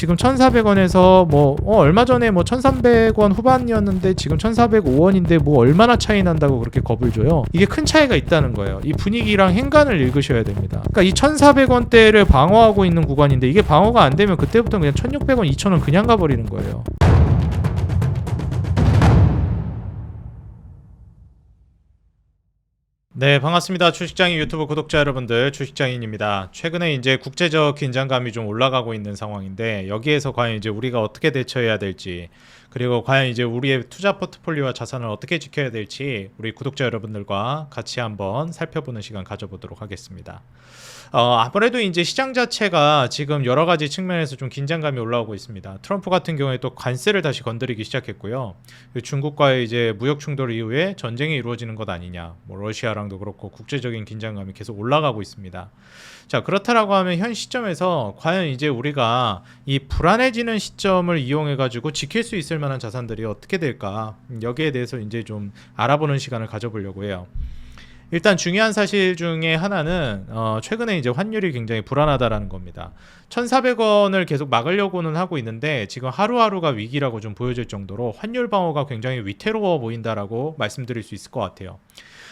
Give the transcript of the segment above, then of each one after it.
지금 1,400원에서 뭐 어, 얼마 전에 뭐 1,300원 후반이었는데 지금 1,405원인데 뭐 얼마나 차이 난다고 그렇게 겁을 줘요. 이게 큰 차이가 있다는 거예요. 이 분위기랑 행간을 읽으셔야 됩니다. 그러니까 이 1,400원대를 방어하고 있는 구간인데 이게 방어가 안 되면 그때부터 그냥 1,600원, 2,000원 그냥 가버리는 거예요. 네, 반갑습니다. 주식장인 유튜브 구독자 여러분들, 주식장인입니다. 최근에 이제 국제적 긴장감이 좀 올라가고 있는 상황인데 여기에서 과연 이제 우리가 어떻게 대처해야 될지 그리고 과연 이제 우리의 투자 포트폴리오와 자산을 어떻게 지켜야 될지 우리 구독자 여러분들과 같이 한번 살펴보는 시간 가져보도록 하겠습니다. 어, 아무래도 이제 시장 자체가 지금 여러 가지 측면에서 좀 긴장감이 올라오고 있습니다. 트럼프 같은 경우에 또 관세를 다시 건드리기 시작했고요. 그 중국과의 이제 무역 충돌 이후에 전쟁이 이루어지는 것 아니냐. 뭐 러시아랑도 그렇고 국제적인 긴장감이 계속 올라가고 있습니다. 자, 그렇다라고 하면 현 시점에서 과연 이제 우리가 이 불안해지는 시점을 이용해 가지고 지킬 수 있을 만한 자산들이 어떻게 될까? 음, 여기에 대해서 이제 좀 알아보는 시간을 가져보려고 해요. 일단 중요한 사실 중에 하나는 어, 최근에 이제 환율이 굉장히 불안하다라는 겁니다. 1,400원을 계속 막으려고는 하고 있는데 지금 하루하루가 위기라고 좀 보여질 정도로 환율 방어가 굉장히 위태로워 보인다라고 말씀드릴 수 있을 것 같아요.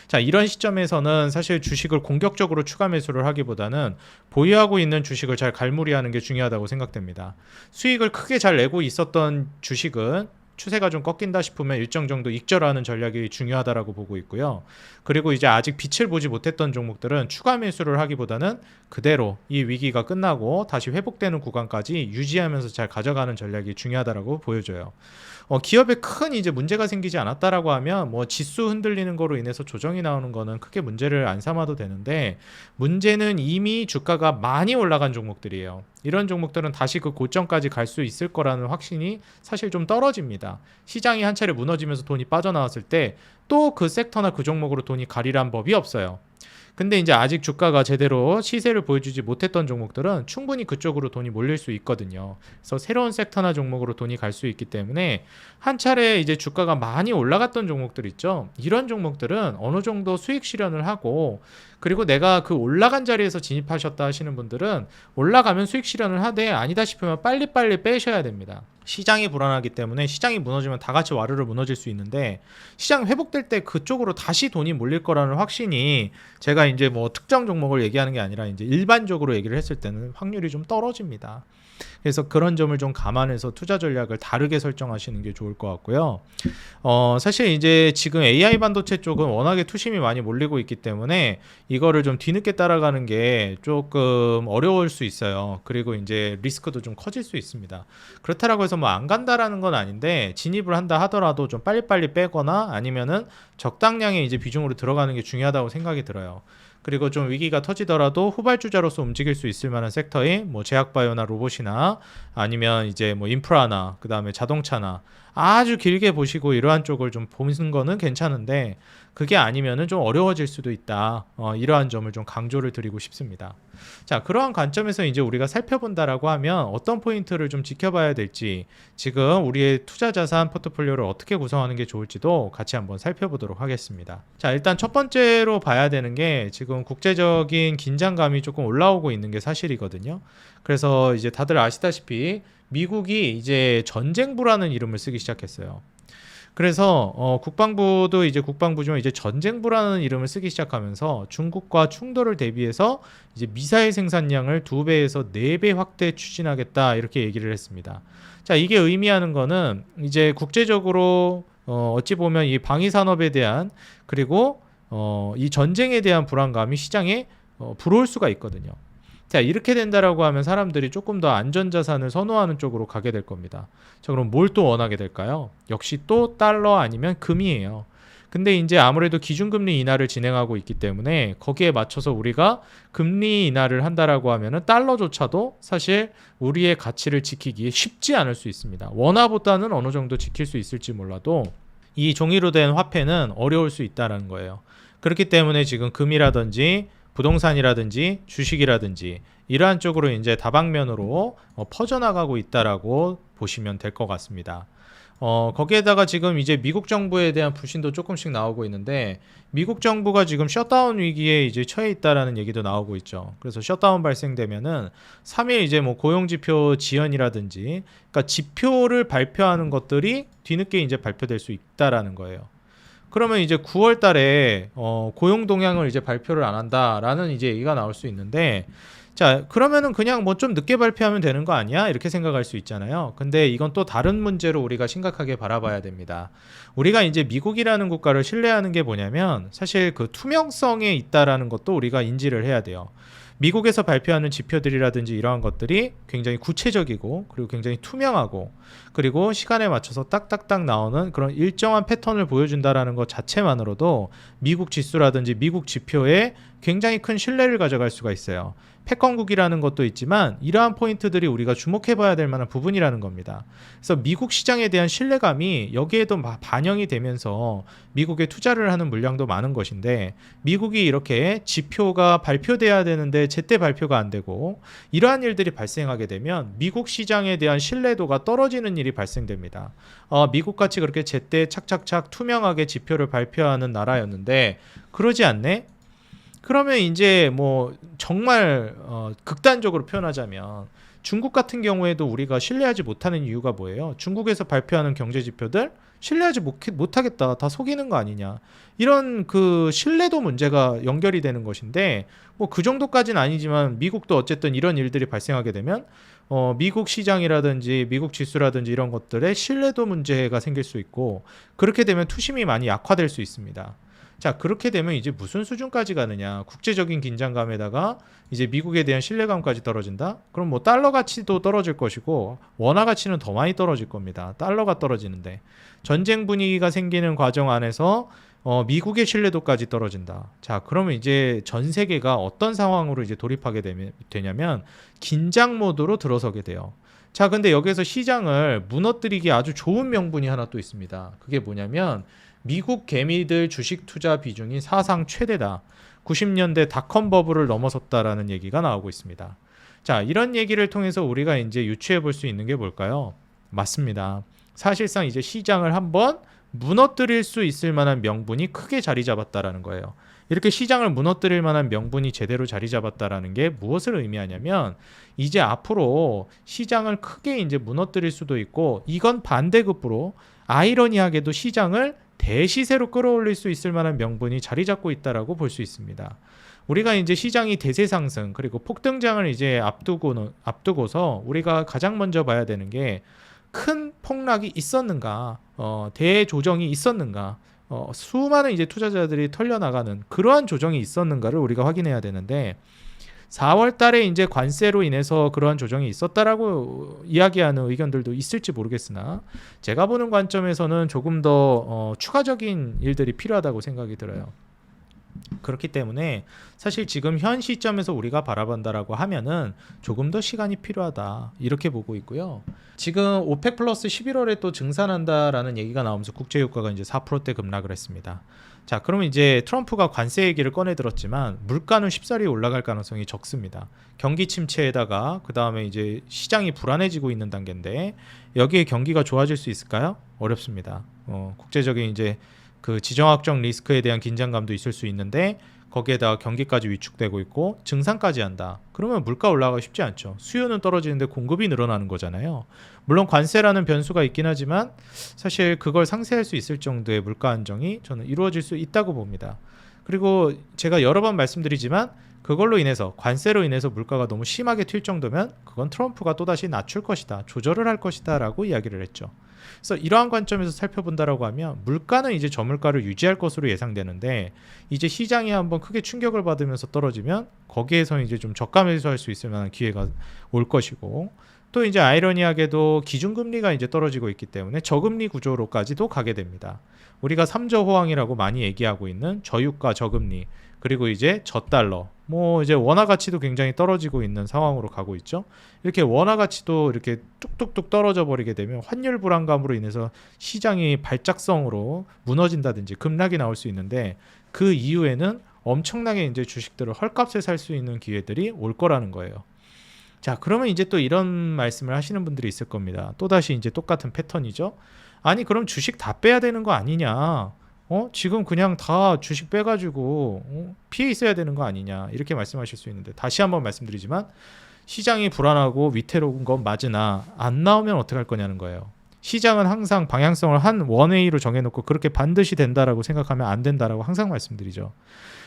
자, 이런 시점에서는 사실 주식을 공격적으로 추가 매수를 하기보다는 보유하고 있는 주식을 잘 갈무리하는 게 중요하다고 생각됩니다. 수익을 크게 잘 내고 있었던 주식은 추세가 좀 꺾인다 싶으면 일정 정도 익절하는 전략이 중요하다라고 보고 있고요. 그리고 이제 아직 빛을 보지 못했던 종목들은 추가 매수를 하기보다는 그대로 이 위기가 끝나고 다시 회복되는 구간까지 유지하면서 잘 가져가는 전략이 중요하다라고 보여져요. 어, 기업에 큰 이제 문제가 생기지 않았다라고 하면 뭐 지수 흔들리는 거로 인해서 조정이 나오는 거는 크게 문제를 안 삼아도 되는데 문제는 이미 주가가 많이 올라간 종목들이에요. 이런 종목들은 다시 그 고점까지 갈 수 있을 거라는 확신이 사실 좀 떨어집니다. 시장이 한 차례 무너지면서 돈이 빠져나왔을 때 또 그 섹터나 그 종목으로 돈이 가리란 법이 없어요. 근데 이제 아직 주가가 제대로 시세를 보여주지 못했던 종목들은 충분히 그쪽으로 돈이 몰릴 수 있거든요. 그래서 새로운 섹터나 종목으로 돈이 갈 수 있기 때문에 한 차례 이제 주가가 많이 올라갔던 종목들 있죠. 이런 종목들은 어느 정도 수익 실현을 하고 그리고 내가 그 올라간 자리에서 진입하셨다 하시는 분들은 올라가면 수익 실현을 하되 아니다 싶으면 빨리빨리 빼셔야 됩니다. 시장이 불안하기 때문에 시장이 무너지면 다 같이 와르르 무너질 수 있는데 시장 회복될 때 그쪽으로 다시 돈이 몰릴 거라는 확신이 제가 이제 뭐 특정 종목을 얘기하는 게 아니라 이제 일반적으로 얘기를 했을 때는 확률이 좀 떨어집니다. 그래서 그런 점을 좀 감안해서 투자 전략을 다르게 설정하시는 게 좋을 것 같고요. 어, 사실 이제 지금 AI 반도체 쪽은 워낙에 투심이 많이 몰리고 있기 때문에 이거를 좀 뒤늦게 따라가는 게 조금 어려울 수 있어요. 그리고 이제 리스크도 좀 커질 수 있습니다. 그렇다라고 해서 뭐 안 간다라는 건 아닌데 진입을 한다 하더라도 좀 빨리빨리 빼거나 아니면은 적당량의 이제 비중으로 들어가는 게 중요하다고 생각이 들어요. 그리고 좀 위기가 터지더라도 후발주자로서 움직일 수 있을 만한 섹터인 뭐 제약바이오나 로봇이나 아니면 이제 뭐 인프라나 그다음에 자동차나 아주 길게 보시고 이러한 쪽을 좀 보는 거는 괜찮은데 그게 아니면은 좀 어려워질 수도 있다. 어, 이러한 점을 좀 강조를 드리고 싶습니다. 자, 그러한 관점에서 이제 우리가 살펴본다라고 하면 어떤 포인트를 좀 지켜봐야 될지 지금 우리의 투자 자산 포트폴리오를 어떻게 구성하는 게 좋을지도 같이 한번 살펴보도록 하겠습니다. 자, 일단 첫 번째로 봐야 되는 게 지금 국제적인 긴장감이 조금 올라오고 있는 게 사실이거든요. 그래서 이제 다들 아시다시피 미국이 이제 전쟁부라는 이름을 쓰기 시작했어요. 그래서 어, 국방부도 이제 국방부지만 이제 전쟁부라는 이름을 쓰기 시작하면서 중국과 충돌을 대비해서 이제 미사일 생산량을 두 배에서 네 배 확대 추진하겠다 이렇게 얘기를 했습니다. 자 이게 의미하는 거는 이제 국제적으로 어, 어찌 보면 이 방위 산업에 대한 그리고 어, 이 전쟁에 대한 불안감이 시장에 어, 불어올 수가 있거든요. 자 이렇게 된다라고 하면 사람들이 조금 더 안전자산을 선호하는 쪽으로 가게 될 겁니다. 자 그럼 뭘 또 원하게 될까요? 역시 또 달러 아니면 금이에요. 근데 이제 아무래도 기준금리 인하를 진행하고 있기 때문에 거기에 맞춰서 우리가 금리 인하를 한다라고 하면은 달러조차도 사실 우리의 가치를 지키기에 쉽지 않을 수 있습니다. 원화보다는 어느 정도 지킬 수 있을지 몰라도 이 종이로 된 화폐는 어려울 수 있다라는 거예요. 그렇기 때문에 지금 금이라든지 부동산이라든지 주식이라든지 이러한 쪽으로 이제 다방면으로 어, 퍼져나가고 있다라고 보시면 될 것 같습니다. 어, 거기에다가 지금 이제 미국 정부에 대한 불신도 조금씩 나오고 있는데 미국 정부가 지금 셧다운 위기에 이제 처해 있다라는 얘기도 나오고 있죠. 그래서 셧다운 발생되면은 3일 이제 뭐 고용 지표 지연이라든지 그러니까 지표를 발표하는 것들이 뒤늦게 이제 발표될 수 있다라는 거예요. 그러면 이제 9월 달에 어, 고용 동향을 이제 발표를 안 한다라는 이제 얘기가 나올 수 있는데 자, 그러면은 그냥 뭐 좀 늦게 발표하면 되는 거 아니야? 이렇게 생각할 수 있잖아요. 근데 이건 또 다른 문제로 우리가 심각하게 바라봐야 됩니다. 우리가 이제 미국이라는 국가를 신뢰하는 게 뭐냐면 사실 그 투명성에 있다라는 것도 우리가 인지를 해야 돼요. 미국에서 발표하는 지표들이라든지 이러한 것들이 굉장히 구체적이고 그리고 굉장히 투명하고 그리고 시간에 맞춰서 딱딱딱 나오는 그런 일정한 패턴을 보여준다라는 것 자체만으로도 미국 지수라든지 미국 지표에 굉장히 큰 신뢰를 가져갈 수가 있어요. 패권국이라는 것도 있지만 이러한 포인트들이 우리가 주목해 봐야 될 만한 부분이라는 겁니다. 그래서 미국 시장에 대한 신뢰감이 여기에도 마- 반영이 되면서 미국에 투자를 하는 물량도 많은 것인데 미국이 이렇게 지표가 발표돼야 되는데 제때 발표가 안 되고 이러한 일들이 발생하게 되면 미국 시장에 대한 신뢰도가 떨어지는 일이 발생됩니다. 어, 미국 같이 그렇게 제때 착착착 투명하게 지표를 발표하는 나라였는데 그러지 않네? 그러면 이제 뭐 정말 어, 극단적으로 표현하자면 중국 같은 경우에도 우리가 신뢰하지 못하는 이유가 뭐예요? 중국에서 발표하는 경제 지표들 신뢰하지 못, 못하겠다. 다 속이는 거 아니냐. 이런 그 신뢰도 문제가 연결이 되는 것인데 뭐 그 정도까지는 아니지만 미국도 어쨌든 이런 일들이 발생하게 되면 어, 미국 시장이라든지 미국 지수라든지 이런 것들의 신뢰도 문제가 생길 수 있고 그렇게 되면 투심이 많이 약화될 수 있습니다. 자 그렇게 되면 이제 무슨 수준까지 가느냐? 국제적인 긴장감에다가 이제 미국에 대한 신뢰감까지 떨어진다? 그럼 뭐 달러 가치도 떨어질 것이고 원화 가치는 더 많이 떨어질 겁니다. 달러가 떨어지는데. 전쟁 분위기가 생기는 과정 안에서 어, 미국의 신뢰도까지 떨어진다. 자 그러면 이제 전 세계가 어떤 상황으로 이제 돌입하게 되냐면 긴장 모드로 들어서게 돼요. 자 근데 여기서 시장을 무너뜨리기 아주 좋은 명분이 하나 또 있습니다. 그게 뭐냐면 미국 개미들 주식 투자 비중이 사상 최대다. 90년대 닷컴 버블을 넘어섰다라는 얘기가 나오고 있습니다. 자, 이런 얘기를 통해서 우리가 이제 유추해 볼 수 있는 게 뭘까요? 맞습니다. 사실상 이제 시장을 한번 무너뜨릴 수 있을 만한 명분이 크게 자리 잡았다라는 거예요. 이렇게 시장을 무너뜨릴 만한 명분이 제대로 자리 잡았다라는 게 무엇을 의미하냐면 이제 앞으로 시장을 크게 이제 무너뜨릴 수도 있고 이건 반대급부로 아이러니하게도 시장을 대시세로 끌어올릴 수 있을 만한 명분이 자리 잡고 있다라고 볼 수 있습니다. 우리가 이제 시장이 대세 상승 그리고 폭등장을 이제 앞두고 앞두고서 우리가 가장 먼저 봐야 되는 게 큰 폭락이 있었는가, 어, 대조정이 있었는가, 어, 수많은 이제 투자자들이 털려나가는 그러한 조정이 있었는가를 우리가 확인해야 되는데 4월 달에 이제 관세로 인해서 그러한 조정이 있었다라고 이야기하는 의견들도 있을지 모르겠으나 제가 보는 관점에서는 조금 더 어, 추가적인 일들이 필요하다고 생각이 들어요. 그렇기 때문에 사실 지금 현 시점에서 우리가 바라본다라고 하면은 조금 더 시간이 필요하다 이렇게 보고 있고요. 지금 오펙 플러스 11월에 또 증산한다라는 얘기가 나오면서 국제 유가가 이제 4%대 급락을 했습니다. 자, 그러면 이제 트럼프가 관세 얘기를 꺼내 들었지만 물가는 쉽사리 올라갈 가능성이 적습니다. 경기 침체에다가 그 다음에 이제 시장이 불안해지고 있는 단계인데 여기에 경기가 좋아질 수 있을까요? 어렵습니다. 어, 국제적인 이제 그 지정학적 리스크에 대한 긴장감도 있을 수 있는데 거기에다가 경기까지 위축되고 있고 증산까지 한다. 그러면 물가 올라가기 쉽지 않죠. 수요는 떨어지는데 공급이 늘어나는 거잖아요. 물론 관세라는 변수가 있긴 하지만 사실 그걸 상쇄할 수 있을 정도의 물가 안정이 저는 이루어질 수 있다고 봅니다. 그리고 제가 여러 번 말씀드리지만 그걸로 인해서 관세로 인해서 물가가 너무 심하게 튈 정도면 그건 트럼프가 또다시 낮출 것이다. 조절을 할 것이다 라고 이야기를 했죠. 그래서 이러한 관점에서 살펴본다라고 하면 물가는 이제 저물가를 유지할 것으로 예상되는데 이제 시장이 한번 크게 충격을 받으면서 떨어지면 거기에서 이제 좀 저가 매수할 수 있을 만한 기회가 올 것이고 또 이제 아이러니하게도 기준금리가 이제 떨어지고 있기 때문에 저금리 구조로까지도 가게 됩니다. 우리가 3저 호황이라고 많이 얘기하고 있는 저유가 저금리 그리고 이제 저달러 뭐 이제 원화 가치도 굉장히 떨어지고 있는 상황으로 가고 있죠. 이렇게 원화 가치도 이렇게 뚝뚝뚝 떨어져 버리게 되면 환율 불안감으로 인해서 시장이 발작성으로 무너진다든지 급락이 나올 수 있는데 그 이후에는 엄청나게 이제 주식들을 헐값에 살 수 있는 기회들이 올 거라는 거예요. 자, 그러면 이제 또 이런 말씀을 하시는 분들이 있을 겁니다. 또다시 이제 똑같은 패턴이죠. 아니, 그럼 주식 다 빼야 되는 거 아니냐? 어? 지금 그냥 다 주식 빼가지고 어? 피해 있어야 되는 거 아니냐? 이렇게 말씀하실 수 있는데 다시 한번 말씀드리지만 시장이 불안하고 위태로운 건 맞으나 안 나오면 어떡할 거냐는 거예요. 시장은 항상 방향성을 한 원웨이로 정해놓고 그렇게 반드시 된다라고 생각하면 안 된다라고 항상 말씀드리죠.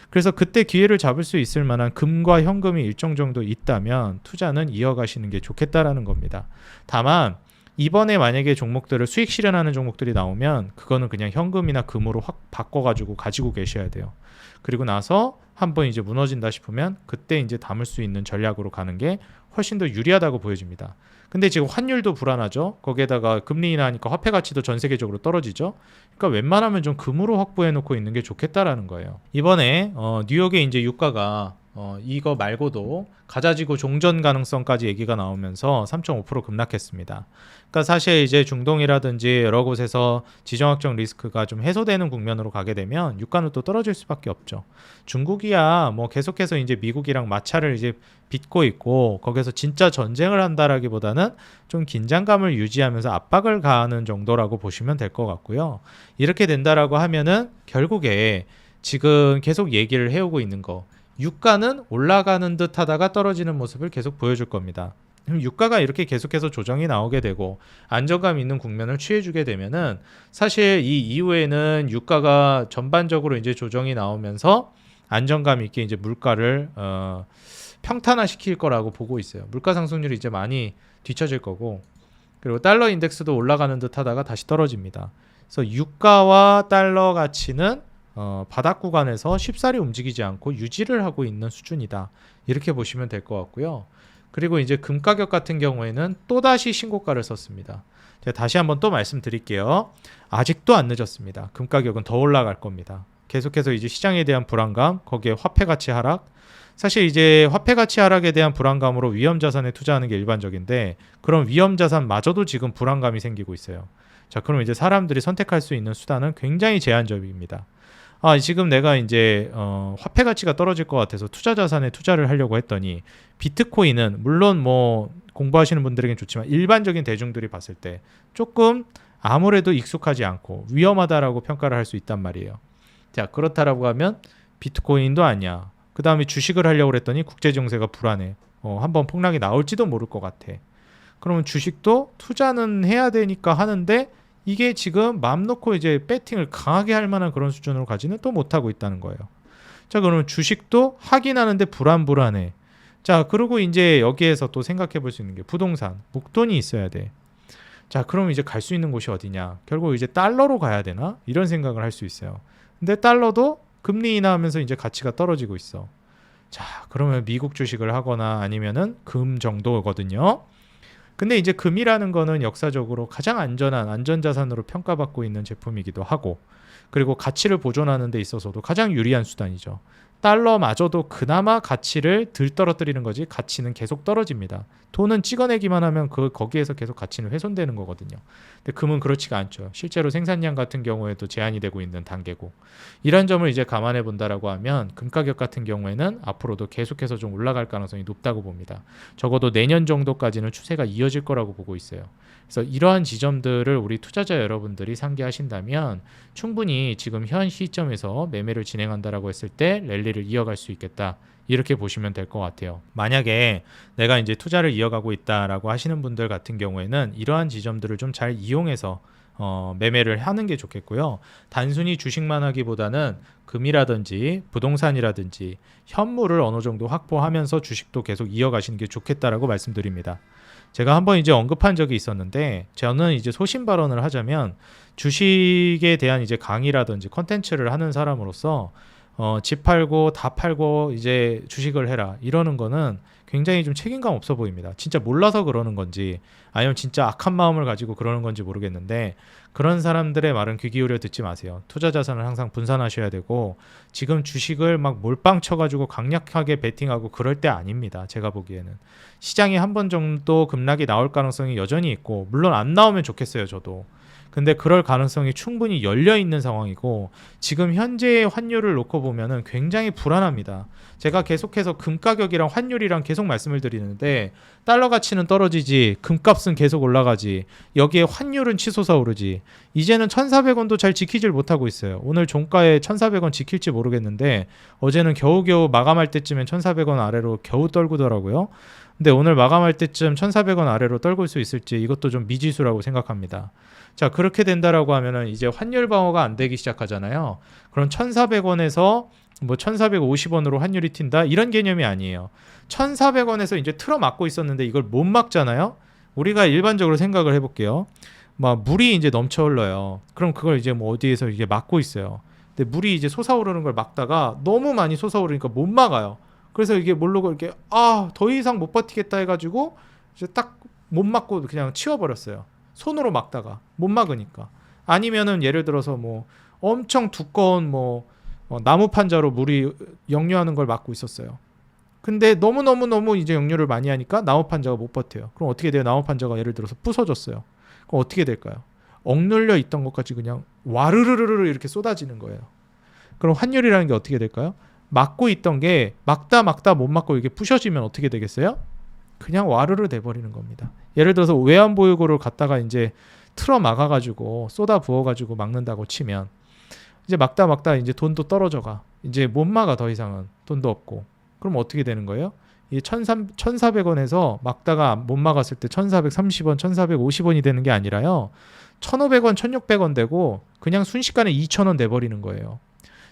그래서 그때 기회를 잡을 수 있을 만한 금과 현금이 일정 정도 있다면 투자는 이어가시는 게 좋겠다라는 겁니다. 다만 이번에 만약에 종목들을 수익 실현하는 종목들이 나오면 그거는 그냥 현금이나 금으로 확 바꿔가지고 가지고 계셔야 돼요. 그리고 나서 한번 이제 무너진다 싶으면 그때 이제 담을 수 있는 전략으로 가는 게 훨씬 더 유리하다고 보여집니다. 근데 지금 환율도 불안하죠. 거기에다가 금리 인하니까 화폐 가치도 전 세계적으로 떨어지죠. 그러니까 웬만하면 좀 금으로 확보해 놓고 있는 게 좋겠다라는 거예요. 이번에 어, 뉴욕의 이제 유가가 어, 이거 말고도 가자지구 종전 가능성까지 얘기가 나오면서 3.5% 급락했습니다. 그러니까 사실 이제 중동이라든지 여러 곳에서 지정학적 리스크가 좀 해소되는 국면으로 가게 되면 유가는 또 떨어질 수밖에 없죠. 중국이야 뭐 계속해서 이제 미국이랑 마찰을 이제 빚고 있고 거기서 진짜 전쟁을 한다라기보다는 좀 긴장감을 유지하면서 압박을 가하는 정도라고 보시면 될 것 같고요. 이렇게 된다라고 하면은 결국에 지금 계속 얘기를 해오고 있는 거 유가는 올라가는 듯 하다가 떨어지는 모습을 계속 보여줄 겁니다. 그럼 유가가 이렇게 계속해서 조정이 나오게 되고 안정감 있는 국면을 취해주게 되면은 사실 이 이후에는 유가가 전반적으로 이제 조정이 나오면서 안정감 있게 이제 물가를 어, 평탄화시킬 거라고 보고 있어요. 물가 상승률이 이제 많이 뒤처질 거고 그리고 달러 인덱스도 올라가는 듯 하다가 다시 떨어집니다. 그래서 유가와 달러 가치는 어, 바닥 구간에서 쉽사리 움직이지 않고 유지를 하고 있는 수준이다. 이렇게 보시면 될 것 같고요. 그리고 이제 금 가격 같은 경우에는 또다시 신고가를 썼습니다. 제가 다시 한번 또 말씀드릴게요. 아직도 안 늦었습니다. 금 가격은 더 올라갈 겁니다. 계속해서 이제 시장에 대한 불안감, 거기에 화폐 가치 하락. 사실 이제 화폐 가치 하락에 대한 불안감으로 위험 자산에 투자하는 게 일반적인데 그런 위험 자산마저도 지금 불안감이 생기고 있어요. 자, 그럼 이제 사람들이 선택할 수 있는 수단은 굉장히 제한적입니다. 아, 지금 내가 이제 어, 화폐 가치가 떨어질 것 같아서 투자 자산에 투자를 하려고 했더니 비트코인은 물론 뭐 공부하시는 분들에겐 좋지만 일반적인 대중들이 봤을 때 조금 아무래도 익숙하지 않고 위험하다라고 평가를 할 수 있단 말이에요. 자, 그렇다라고 하면 비트코인도 아니야. 그 다음에 주식을 하려고 했더니 국제 정세가 불안해. 어, 한번 폭락이 나올지도 모를 것 같아. 그러면 주식도 투자는 해야 되니까 하는데 이게 지금 맘 놓고 이제 배팅을 강하게 할 만한 그런 수준으로 가지는 또 못하고 있다는 거예요. 자, 그러면 주식도 하긴 하는데 불안불안해. 자, 그리고 이제 여기에서 또 생각해 볼 수 있는 게 부동산, 목돈이 있어야 돼. 자, 그럼 이제 갈 수 있는 곳이 어디냐? 결국 이제 달러로 가야 되나? 이런 생각을 할 수 있어요. 근데 달러도 금리 인하하면서 이제 가치가 떨어지고 있어. 자, 그러면 미국 주식을 하거나 아니면은 금 정도거든요. 근데 이제 금이라는 거는 역사적으로 가장 안전한 안전자산으로 평가받고 있는 제품이기도 하고 그리고 가치를 보존하는 데 있어서도 가장 유리한 수단이죠. 달러마저도 그나마 가치를 들 떨어뜨리는 거지 가치는 계속 떨어집니다. 돈은 찍어내기만 하면 그 거기에서 계속 가치는 훼손되는 거거든요. 근데 금은 그렇지가 않죠. 실제로 생산량 같은 경우에도 제한이 되고 있는 단계고 이런 점을 이제 감안해 본다라고 하면 금 가격 같은 경우에는 앞으로도 계속해서 좀 올라갈 가능성이 높다고 봅니다. 적어도 내년 정도까지는 추세가 이어질 거라고 보고 있어요. 그래서 이러한 지점들을 우리 투자자 여러분들이 상기하신다면 충분히 지금 현 시점에서 매매를 진행한다라고 했을 때 랠리 를 이어갈 수 있겠다. 이렇게 보시면 될 것 같아요. 만약에 내가 이제 투자를 이어가고 있다라고 하시는 분들 같은 경우에는 이러한 지점들을 좀 잘 이용해서 어, 매매를 하는 게 좋겠고요. 단순히 주식만 하기보다는 금이라든지 부동산이라든지 현물을 어느 정도 확보하면서 주식도 계속 이어가시는 게 좋겠다라고 말씀드립니다. 제가 한번 이제 언급한 적이 있었는데 저는 이제 소신 발언을 하자면 주식에 대한 이제 강의라든지 컨텐츠를 하는 사람으로서 어, 집 팔고 다 팔고 이제 주식을 해라 이러는 거는 굉장히 좀 책임감 없어 보입니다. 진짜 몰라서 그러는 건지 아니면 진짜 악한 마음을 가지고 그러는 건지 모르겠는데 그런 사람들의 말은 귀 기울여 듣지 마세요. 투자 자산을 항상 분산하셔야 되고 지금 주식을 막 몰빵 쳐가지고 강력하게 베팅하고 그럴 때 아닙니다. 제가 보기에는 시장이 한 번 정도 급락이 나올 가능성이 여전히 있고 물론 안 나오면 좋겠어요. 저도 근데 그럴 가능성이 충분히 열려 있는 상황이고 지금 현재의 환율을 놓고 보면은 굉장히 불안합니다. 제가 계속해서 금 가격이랑 환율이랑 계속 말씀을 드리는데 달러 가치는 떨어지지 금값은 계속 올라가지 여기에 환율은 치솟아 오르지 이제는 1,400원도 잘 지키질 못하고 있어요. 오늘 종가에 1,400원 지킬지 모르겠는데 어제는 겨우겨우 마감할 때쯤엔 1,400원 아래로 겨우 떨구더라고요. 근데 오늘 마감할 때쯤 1,400원 아래로 떨굴 수 있을지 이것도 좀 미지수라고 생각합니다. 자, 그렇게 된다라고 하면은 이제 환율 방어가 안 되기 시작하잖아요. 그럼 1,400원에서 뭐 1,450원으로 환율이 튄다 이런 개념이 아니에요. 1,400원에서 이제 틀어 막고 있었는데 이걸 못 막잖아요. 우리가 일반적으로 생각을 해볼게요. 막 물이 이제 넘쳐 흘러요. 그럼 그걸 이제 뭐 어디에서 이게 막고 있어요. 근데 물이 이제 솟아오르는 걸 막다가 너무 많이 솟아오르니까 못 막아요. 그래서 이게 모르고 이렇게 아 더 이상 못 버티겠다 해가지고 이제 딱 못 막고 그냥 치워버렸어요. 손으로 막다가 못 막으니까 아니면은 예를 들어서 뭐 엄청 두꺼운 뭐 어, 나무 판자로 물이 역류하는 걸 막고 있었어요. 근데 너무 너무 너무 이제 역류를 많이 하니까 나무 판자가 못 버텨요. 그럼 어떻게 돼요? 나무 판자가 예를 들어서 부서졌어요. 그럼 어떻게 될까요? 억눌려 있던 것까지 그냥 와르르르르 이렇게 쏟아지는 거예요. 그럼 환율이라는 게 어떻게 될까요? 막고 있던 게 막다 막다 못 막고 이게 부셔지면 어떻게 되겠어요? 그냥 와르르 돼버리는 겁니다. 예를 들어서 외환 보유고를 갖다가 이제 틀어 막아가지고 쏟아 부어가지고 막는다고 치면 이제 막다 막다 이제 돈도 떨어져가 이제 못 막아 더 이상은 돈도 없고 그럼 어떻게 되는 거예요? 이 1,400원에서 막다가 못 막았을 때 1,430원, 1,450원이 되는 게 아니라요. 1,500원, 1,600원 되고 그냥 순식간에 2,000원 돼버리는 거예요.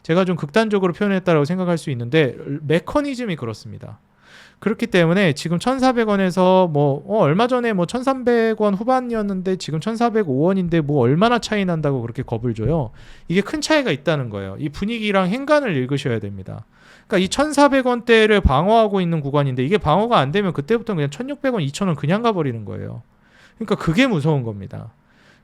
제가 좀 극단적으로 표현했다라고 생각할 수 있는데 메커니즘이 그렇습니다. 그렇기 때문에 지금 1,400원에서 뭐 어, 얼마 전에 뭐 1,300원 후반이었는데 지금 1,405원인데 뭐 얼마나 차이 난다고 그렇게 겁을 줘요. 이게 큰 차이가 있다는 거예요. 이 분위기랑 행간을 읽으셔야 됩니다. 그러니까 이 1,400원대를 방어하고 있는 구간인데 이게 방어가 안 되면 그때부터 그냥 1,600원, 2,000원 그냥 가버리는 거예요. 그러니까 그게 무서운 겁니다.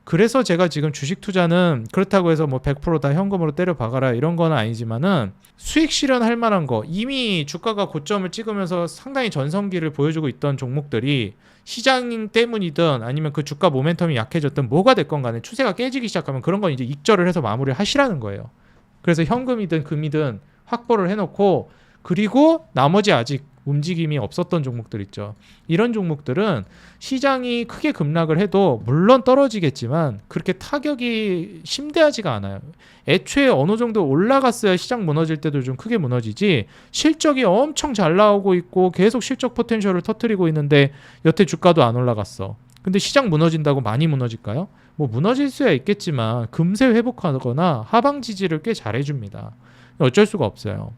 그래서 제가 지금 주식 투자는 그렇다고 해서 뭐 100%다 현금으로 때려 박아라 이런 건 아니지만은 수익 실현할 만한 거 이미 주가가 고점을 찍으면서 상당히 전성기를 보여주고 있던 종목들이 시장 때문이든 아니면 그 주가 모멘텀이 약해졌든 뭐가 됐건 간에 추세가 깨지기 시작하면 그런 건 이제 익절을 해서 마무리를 하시라는 거예요. 그래서 현금이든 금이든 확보를 해놓고 그리고 나머지 아직 움직임이 없었던 종목들 있죠. 이런 종목들은 시장이 크게 급락을 해도 물론 떨어지겠지만 그렇게 타격이 심대하지가 않아요. 애초에 어느 정도 올라갔어야 시장 무너질 때도 좀 크게 무너지지 실적이 엄청 잘 나오고 있고 계속 실적 포텐셜을 터트리고 있는데 여태 주가도 안 올라갔어. 근데 시장 무너진다고 많이 무너질까요? 뭐 무너질 수야 있겠지만 금세 회복하거나 하방 지지를 꽤 잘해줍니다. 어쩔 수가 없어요.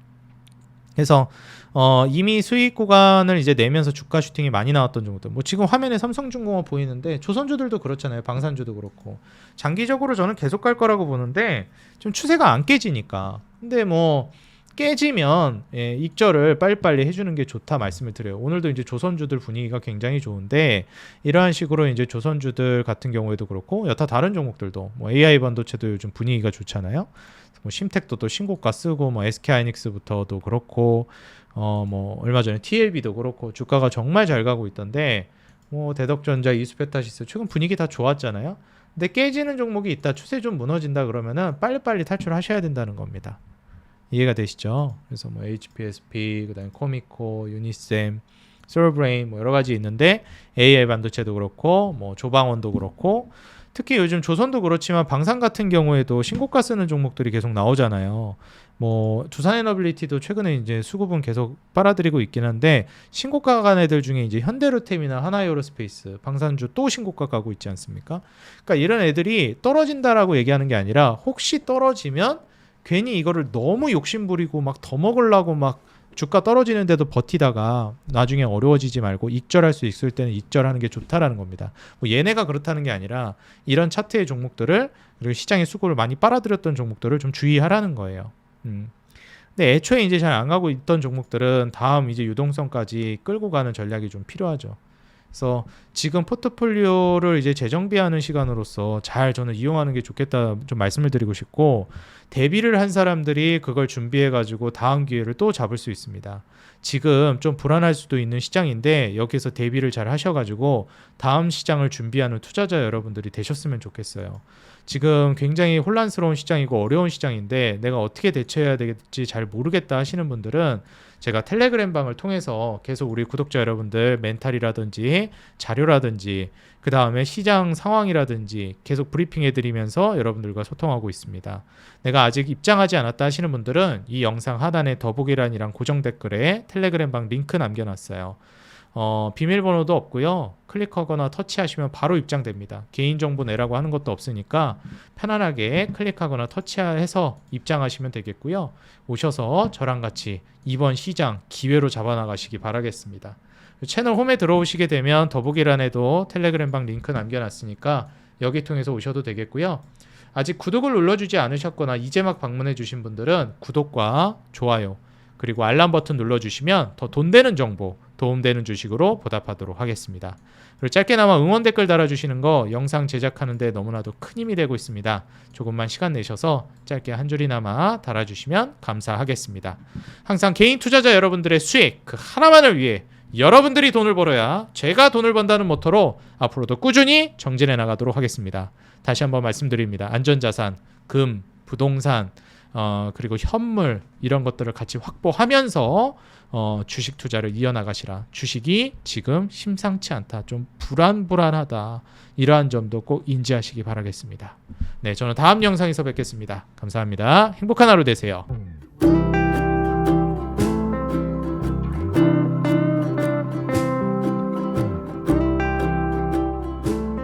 그래서 어, 이미 수익 구간을 이제 내면서 주가 슈팅이 많이 나왔던 종목들. 뭐 지금 화면에 삼성중공업 보이는데 조선주들도 그렇잖아요. 방산주도 그렇고. 장기적으로 저는 계속 갈 거라고 보는데 좀 추세가 안 깨지니까. 근데 뭐 깨지면 예, 익절을 빨리빨리 해주는 게 좋다 말씀을 드려요. 오늘도 이제 조선주들 분위기가 굉장히 좋은데 이러한 식으로 이제 조선주들 같은 경우에도 그렇고 여타 다른 종목들도 뭐 AI 반도체도 요즘 분위기가 좋잖아요. 뭐 심텍도 또 신고가 쓰고 뭐 SK 하이닉스부터도 그렇고 어 뭐 얼마 전에 TLB도 그렇고 주가가 정말 잘 가고 있던데 뭐 대덕전자, 이수페타시스 최근 분위기 다 좋았잖아요. 근데 깨지는 종목이 있다, 추세 좀 무너진다 그러면은 빨리빨리 탈출하셔야 된다는 겁니다. 이해가 되시죠? 그래서 뭐 HPSP, 그다음에 코미코, 유니셈, 솔브레인 뭐 여러 가지 있는데 AI 반도체도 그렇고 뭐 조방원도 그렇고 특히 요즘 조선도 그렇지만 방산 같은 경우에도 신고가 쓰는 종목들이 계속 나오잖아요. 뭐 두산에너빌리티도 최근에 이제 수급은 계속 빨아들이고 있긴 한데 신고가 간 애들 중에 이제 현대로템이나 하나에어로스페이스 방산주 또 신고가 가고 있지 않습니까? 그러니까 이런 애들이 떨어진다라고 얘기하는 게 아니라 혹시 떨어지면 괜히 이거를 너무 욕심부리고 막 더 먹으려고 막 주가 떨어지는데도 버티다가 나중에 어려워지지 말고 익절할 수 있을 때는 익절하는 게 좋다라는 겁니다. 뭐 얘네가 그렇다는 게 아니라 이런 차트의 종목들을 그리고 시장의 수급을 많이 빨아들였던 종목들을 좀 주의하라는 거예요. 음. 근데 애초에 이제 잘 안 가고 있던 종목들은 다음 이제 유동성까지 끌고 가는 전략이 좀 필요하죠. 그래서 지금 포트폴리오를 이제 재정비하는 시간으로서 잘 저는 이용하는 게 좋겠다 좀 말씀을 드리고 싶고 대비를 한 사람들이 그걸 준비해 가지고 다음 기회를 또 잡을 수 있습니다. 지금 좀 불안할 수도 있는 시장인데 여기서 대비를 잘 하셔 가지고 다음 시장을 준비하는 투자자 여러분들이 되셨으면 좋겠어요. 지금 굉장히 혼란스러운 시장이고 어려운 시장인데 내가 어떻게 대처해야 될지 잘 모르겠다 하시는 분들은 제가 텔레그램 방을 통해서 계속 우리 구독자 여러분들 멘탈이라든지 자료라든지 그 다음에 시장 상황이라든지 계속 브리핑 해 드리면서 여러분들과 소통하고 있습니다. 내가 아직 입장하지 않았다 하시는 분들은 이 영상 하단에 더보기란이랑 고정 댓글에 텔레그램 방 링크 남겨놨어요. 어, 비밀번호도 없고요. 클릭하거나 터치하시면 바로 입장됩니다. 개인정보 내라고 하는 것도 없으니까 편안하게 클릭하거나 터치해서 입장하시면 되겠고요. 오셔서 저랑 같이 이번 시장 기회로 잡아나가시기 바라겠습니다. 채널 홈에 들어오시게 되면 더보기란에도 텔레그램 방 링크 남겨놨으니까 여기 통해서 오셔도 되겠고요. 아직 구독을 눌러주지 않으셨거나 이제 막 방문해 주신 분들은 구독과 좋아요 그리고 알람 버튼 눌러주시면 더 돈 되는 정보 도움되는 주식으로 보답하도록 하겠습니다. 그리고 짧게나마 응원 댓글 달아주시는 거 영상 제작하는데 너무나도 큰 힘이 되고 있습니다. 조금만 시간 내셔서 짧게 한 줄이나마 달아주시면 감사하겠습니다. 항상 개인 투자자 여러분들의 수익 그 하나만을 위해 여러분들이 돈을 벌어야 제가 돈을 번다는 모토로 앞으로도 꾸준히 정진해 나가도록 하겠습니다. 다시 한번 말씀드립니다. 안전자산, 금, 부동산, 어, 그리고 현물 이런 것들을 같이 확보하면서 어, 주식 투자를 이어나가시라. 주식이 지금 심상치 않다. 좀 불안불안하다. 이러한 점도 꼭 인지하시기 바라겠습니다. 네, 저는 다음 영상에서 뵙겠습니다. 감사합니다. 행복한 하루 되세요.